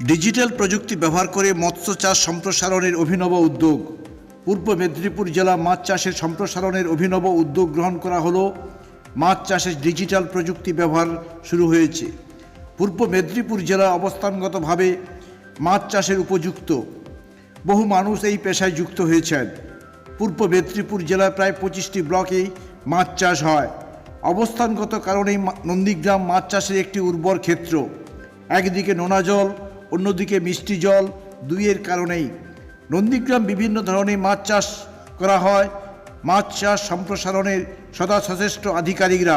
Digital প্রযুক্তি ব্যবহার করে মৎস্য চাষ সম্প্রসারণের অভিনব উদ্যোগ। পূর্ব মেদিনীপুর জেলা মাছ চাষের সম্প্রসারণের অভিনব উদ্যোগ গ্রহণ করা হলো। মাছ চাষে ডিজিটাল প্রযুক্তি ব্যবহার শুরু হয়েছে। পূর্ব মেদিনীপুর জেলা অবস্থানগতভাবে মাছ চাষের উপযুক্ত। বহু মানুষ এই পেশায় যুক্ত হয়েছেন। পূর্ব মেদিনীপুর জেলায় প্রায় পঁচিশটি ব্লকেই মাছ চাষ হয়। অবস্থানগত কারণেই নন্দীগ্রাম মাছ চাষের একটি উর্বর ক্ষেত্র। একদিকে নোনা জল অন্যদিকে মিষ্টি জল দুইয়ের কারণেই নন্দীগ্রাম বিভিন্ন ধরনের মাছ চাষ করা হয়। মাছ চাষ সম্প্রসারণের সদা সচেষ্ট আধিকারিকরা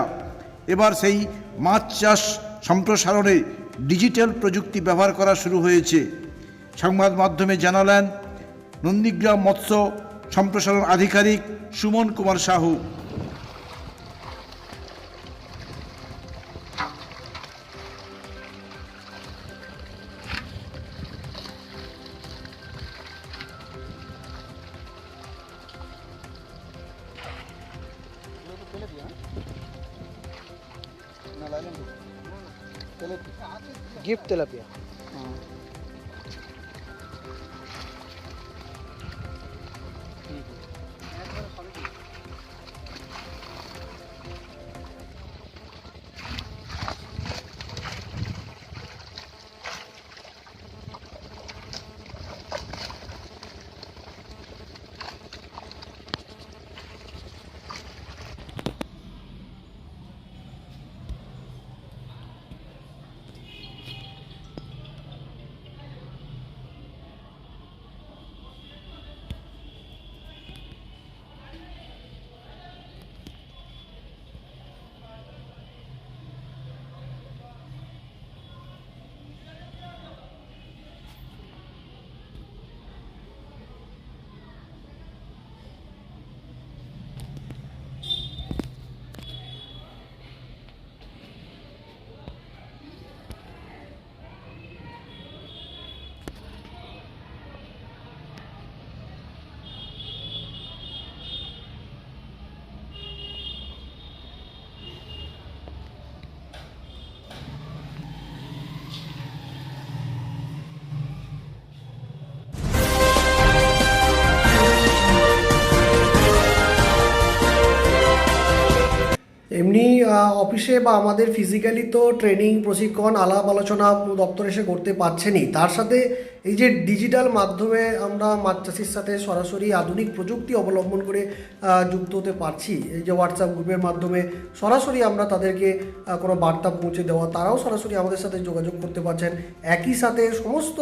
এবার সেই মাছ চাষ সম্প্রসারণে ডিজিটাল প্রযুক্তি ব্যবহার করা শুরু হয়েছে। সংবাদ মাধ্যমে জানালেন, নন্দীগ্রাম মৎস্য সম্প্রসারণ আধিকারিক সুমন কুমার সাহু। Gift Tilapia. এমনি অফিসে বা আমাদের ফিজিক্যালি তো ট্রেনিং প্রশিক্ষণ, আলাপ আলোচনা দপ্তর এসে করতে পারছেনই। তার সাথে এই যে ডিজিটাল মাধ্যমে আমরা মাছ চাষির সাথে সরাসরি আধুনিক প্রযুক্তি অবলম্বন করে যুক্ত হতে পারছি। এই যে হোয়াটসঅ্যাপ গ্রুপের মাধ্যমে সরাসরি আমরা তাদেরকে কোনো বার্তা পৌঁছে দেওয়া, তারাও সরাসরি আমাদের সাথে যোগাযোগ করতে পারছেন। একই সাথে সমস্ত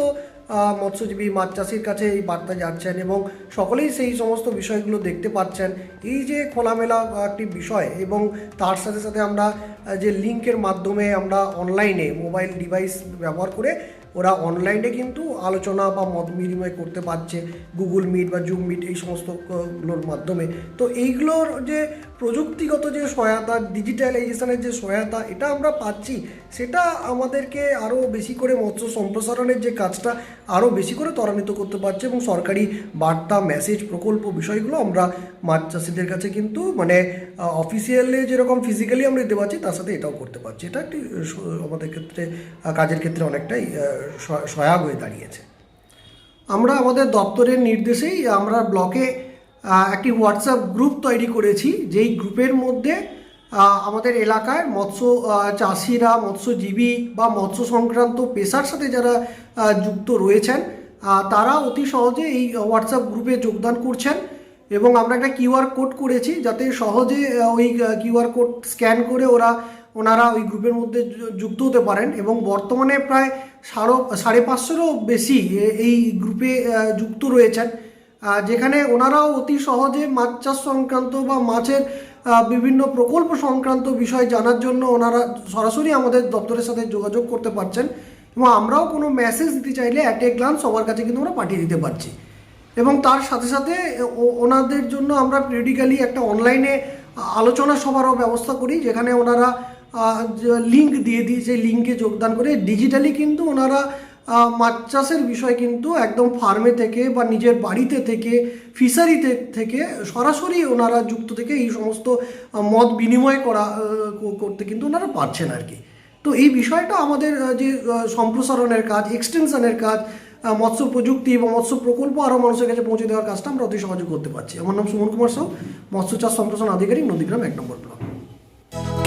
মৎস্যজীবী মাছ চাষির কাছে এই বার্তা যাচ্ছেন এবং সকলেই সেই সমস্ত বিষয়গুলো দেখতে পাচ্ছেন। এই যে খোলামেলা একটি বিষয় এবং তার সাথে সাথে আমরা যে লিঙ্কের মাধ্যমে আমরা অনলাইনে মোবাইল ডিভাইস ব্যবহার করে ওরা অনলাইনে কিন্তু আলোচনা বা মত বিনিময় করতে পারছে গুগল মিট বা জুম মিট এই সমস্ত আহ, গুলোর মাধ্যমে। তো এইগুলোর যে প্রযুক্তিগত যে সহায়তা ডিজিটালাইজেশনের যে সহায়তা এটা আমরা পাচ্ছি সেটা আমাদেরকে আরও বেশি করে মৎস্য সম্প্রসারণের যে কাজটা আরও বেশি করে ত্বরান্বিত করতে পারছে এবং সরকারি বার্তা মেসেজ প্রকল্প বিষয়গুলো আমরা মাছ চাষিদের কাছে কিন্তু মানে অফিসিয়ালি যেরকম ফিজিক্যালি আমরা দিতে পারছি তার সাথে এটাও করতে পারছি। এটা একটি আমাদের ক্ষেত্রে কাজের ক্ষেত্রে অনেকটাই সহায়ক হয়ে দাঁড়িয়েছে। আমরা আমাদের দপ্তরের নির্দেশেই আমরা ব্লকে একটি হোয়াটসঅ্যাপ গ্রুপ তৈরি করেছি, যেই গ্রুপের মধ্যে আমাদের এলাকায় মৎস্য চাষিরা, মৎস্যজীবী বা মৎস্য সংক্রান্ত পেশার সাথে যারা যুক্ত রয়েছেন তারা অতি সহজে এই হোয়াটসঅ্যাপ গ্রুপে যোগদান করছেন এবং আমরা একটা কিউআর কোড করেছি যাতে সহজে ওই কিউআর কোড স্ক্যান করে ওরা ওনারা ওই গ্রুপের মধ্যে যুক্ত হতে পারেন এবং বর্তমানে প্রায় সাড়ে সাড়ে পাঁচশোরও বেশি এই গ্রুপে যুক্ত রয়েছেন। যেখানে ওনারাও অতি সহজে মাছ চাষ সংক্রান্ত বা মাছের বিভিন্ন প্রকল্প সংক্রান্ত বিষয় জানার জন্য ওনারা সরাসরি আমাদের দপ্তরের সাথে যোগাযোগ করতে পারছেন এবং আমরাও কোনো মেসেজ দিতে চাইলে অ্যাট এ গ্লান্স সবার কাছে কিন্তু আমরা পাঠিয়ে দিতে পারছি। এবং তার সাথে সাথে ওনাদের জন্য আমরা পিরিয়ডিক্যালি একটা অনলাইনে আলোচনা সভারও ব্যবস্থা করি, যেখানে ওনারা লিঙ্ক দিয়ে সেই লিঙ্কে যোগদান করে ডিজিটালি কিন্তু ওনারা মাছ চাষের বিষয় কিন্তু একদম ফার্মে থেকে বা নিজের বাড়িতে থেকে ফিশারিতে থেকে সরাসরি ওনারা যুক্ত থেকে এই সমস্ত মত বিনিময় করা করতে কিন্তু ওনারা পারছেন আর কি তো এই বিষয়টা আমাদের যে সম্প্রসারণের কাজ এক্সটেনশনের কাজ মৎস্য প্রযুক্তি বা মৎস্য প্রকল্প আরও মানুষের কাছে পৌঁছে দেওয়ার কাজটা আমরা অতি সহজে করতে পারছি। আমার নাম সুমন কুমার সাউ, মৎস্য চাষ সম্প্রসারণ আধিকারিক, নদীগ্রাম এক নম্বর ব্লক।